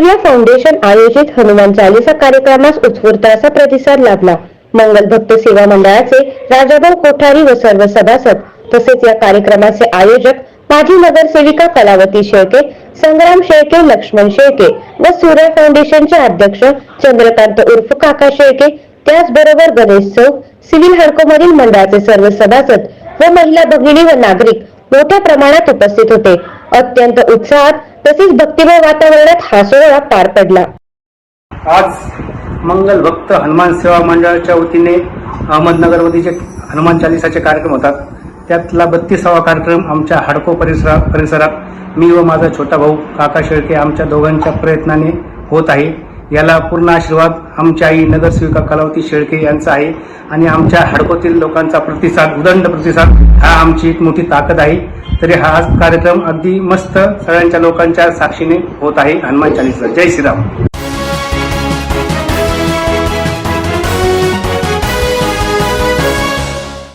सूर्य फाउंडेशन आयोजित हनुमान चालीसा कार्यक्रमास उत्स्फूर्त असा प्रतिसाद लाभला. मंगल भक्त सेवा मंडळाचे राजाभाऊ कोठारी व सर्व सभासद तसेच या कार्यक्रमाचे आयोजक माजी नगरसेविका कलावती शेळके संग्राम शेळके लक्ष्मण शेळके व सूर्य फाउंडेशनचे अध्यक्ष चंद्रकांत उर्फ काका शेळके त्याचबरोबर गणेश चौक सिव्हिल हडकोमधील मंडळाचे सर्व सभासद व महिला भगिनी व नागरिक मोठ्या प्रमाणात उपस्थित होते. अत्यंत उत्साहात तसेच भक्तिमय वातावरणात हा सोहळा पार पडला. आज मंगल भक्त हनुमान सेवा मंडळाच्या वतीने अहमदनगरमध्ये जे हनुमान चालिसाचे कार्यक्रम होतात. त्यातला बत्तीसावा कार्यक्रम आमच्या हाडको परिसरा परिसरात मी व माझा छोटा भाऊ काका शेळके आमच्या दोघांच्या प्रयत्नाने होत आहे. याला पूर्ण आशीर्वाद आमच्या आई नगरसेविका कलावती शेळके यांचा आहे आणि आमच्या हाडकोतील लोकांचा प्रतिसाद उदंड प्रतिसाद हा आमची एक मोठी ताकद आहे. तरी हा कार्यक्रम अगदी मस्त सगळ्यांच्या लोकांच्या साक्षीने होत आहे. हनुमान चालीसा. जय श्रीराम.